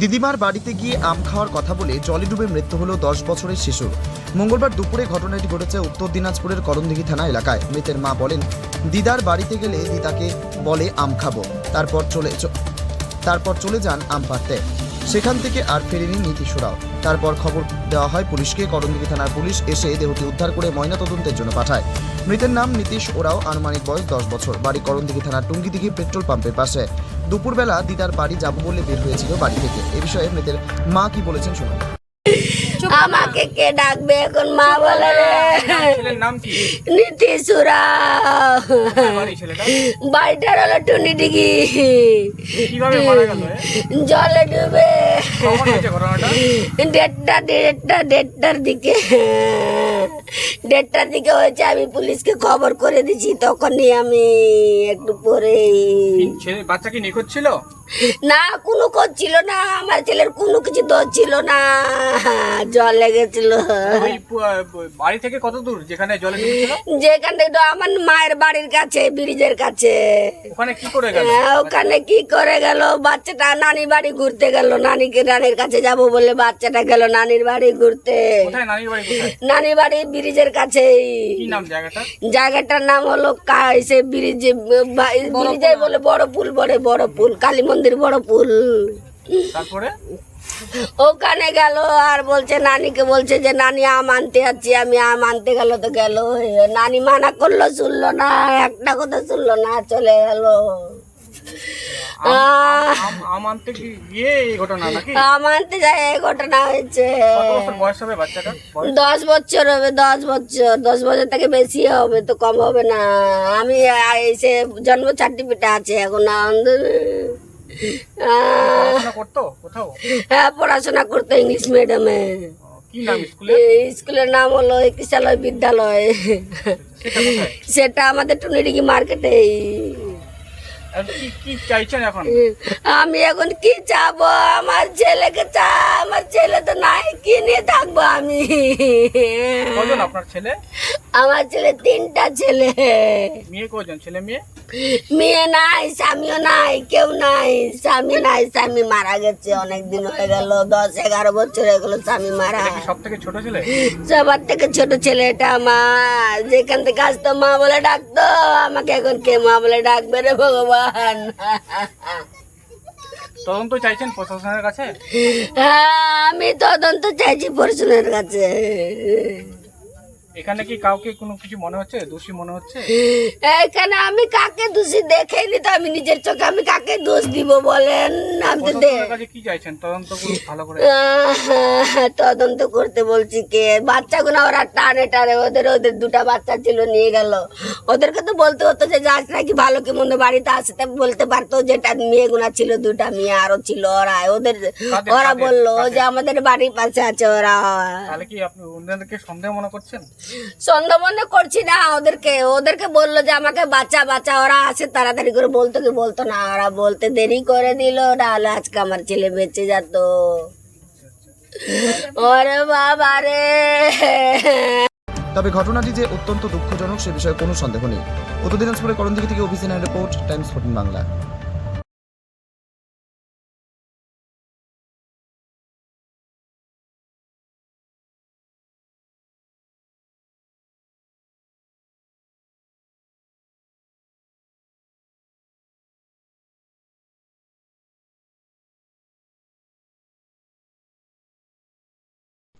দিদিমার বাড়িতে গিয়ে আম খাওয়ার কথা বলে জলে ডুবে মৃত্যু হলো দশ বছরের শিশুর। মঙ্গলবার দুপুরে ঘটনাটি ঘটেছে উত্তর দিনাজপুরের করণদিঘি থানা এলাকায়। মৃতের মা বলেন, দিদার বাড়িতে গেলে দিদাকে বলে আম খাব। তারপর চলে তারপর চলে যান আম পাড়তে। সেখান থেকে আর ফেরেনি নীতিশ ওরাও তারপর খবর দেওয়া হয় পুলিশকে। করণদিঘি থানার পুলিশ এসে দেহটি উদ্ধার করে ময়নাতদন্তের জন্য পাঠায়। মৃতের নাম নীতিশ ওরাও। আনুমানিক বয়স দশ বছর। বাড়ি করণদিঘি থানার টুঙ্গিদিঘি পেট্রোল পাম্পের পাশে। দুপুরবেলা দিদার বাড়ি যাব বলে বের হয়েছিল বাড়ি থেকে। এ বিষয়ে মৃতের মা কি বলেছেন শুনুন। আমাকে কে ডাকবে এখন মা বলে নীতিশুরা বাড়িটার হলো টুনি ডিগি? জলে ডুবে। দেড়টা দেড়টা দেড়টার দিকে। দেড়টার দিকে হয়েছে আমি পুলিশকে খবর করে দিছি তখনই আমি একটু পরে বাচ্চা কি নিখোঁজ ছিল? না কোনো করছিল না আমার ছেলের কোনো কিছু দোষ ছিল না জল লেগেছিল। বাড়ি থেকে কত দূর যেখানে জলে যেখান থেকে আমার মায়ের বাড়ির কাছে ব্রিজের কাছে। ওখানে কি করে গেল? হ্যাঁ, ওখানে কি করে গেল? বাচ্চাটা নানি বাড়ি ঘুরতে গেল নানিকে নানির কাছে যাব বলে বাচ্চাটা গেল নানির বাড়ি ঘুরতে। নানির বাড়ি বাড়ি ব্রিজের কাছেই। জায়গাটার নাম হলো সে ব্রিজ ব্রিজে বলে বড় পুল বড় বড় পুল কালী মন্দির বড় পুল তারপরে? ওখানে গেল আর বলছে নানিকে বলছে যে নানি আম আনতে যাচ্ছি আমি আম আনতে গেল তো গেল। নানি মানা করল শুনলো না একটা কথা শুনলো না চলে গেল। কি- গিয়ে এই ঘটনা নাকি? আম যায় এই ঘটনা হয়েছে। কত বছর বয়স হবে বাচ্চাটা? দশ বছর হবে দশ বছর। দশ বছর থেকে বেশি হবে তো কম হবে না। আমি এসে জন্ম সার্টিফিকেট আছে এখন করতো কোথাও? হ্যাঁ পড়াশোনা করতো ইংলিশ মিডিয়ামে। স্কুলের? নাম হলো কিশালয় বিদ্যালয়। সেটা আমাদের টুনিডিগি মার্কেটে আমি এখন কি চাবো? আমার ছেলেকে চা আমার ছেলে তো নাই কি নিয়ে থাকব আমি? আপনার ছেলে? আমার ছেলে তিনটা ছেলে। মেয়ে কজন? ছেলে মেয়ে? মেয়ে নাই স্বামীও নাই কেউ নাই। স্বামী নাই স্বামী মারা গেছে অনেক দিন হয়ে গেল দশ এগারো বছর হয়ে গেল স্বামী মারা। সব থেকে ছোট ছেলে? সবার থেকে ছোট ছেলে এটা আমার। যেখান থেকে আসতো মা বলে ডাকতো আমাকে এখন কে মা বলে ডাকবে রে ভগবান? তদন্ত চাইছেন প্রশাসনের কাছে? হ্যাঁ, আমি তদন্ত চাইছি প্রশাসনের কাছে। এখানে কি কাউকে কোনো কিছু মনে হচ্ছে? দোষী মনে হচ্ছে? এখানে আমি কাকে দোষী দেখেনি তো আমি নিজের চোখে আমি কাকে দোষ দিব বলেন? আমি তো কাছে কি চাইছেন? তদন্ত করুন ভালো করে। তদন্ত করতে বলছি কে? বাচ্চাগুলো ওরা টানে টানে ওদের ওদের দুটা বাচ্চা ছিল নিয়ে গেল। ওদেরকে তো বলতে হতো যে যাস নাকি ভালো কি মন্দ বাড়িতে আসতে বলতে পারতো যেটা মেয়েগুনা ছিল দুটা মেয়ে আরও ছিল ওরা। ওদের ওরা বলল যে আমাদের বাড়ির পাশে আছে ওরা। তাহলে কি আপনি অন্যদেরকে সন্দেহ মনে করছেন? মনে করছি না ওদেরকে। ওদেরকে বলল যে, আমাকে বাচ্চা বাচ্চা ওরা আসে তাড়াতাড়ি করে বলতো কি বলতো না। ওরা বলতে দেরি করে দিল নাহলে আজকে আমার ছেলে বেঁচে যেত। ওরে বাবা রে। তবে ঘটনাটি যে অত্যন্ত দুঃখজনক, সে বিষয়ে কোনো সন্দেহ নেই। উত্তর দিনাজপুরের করণদিঘি থেকে official report, Times fourteen Bangla.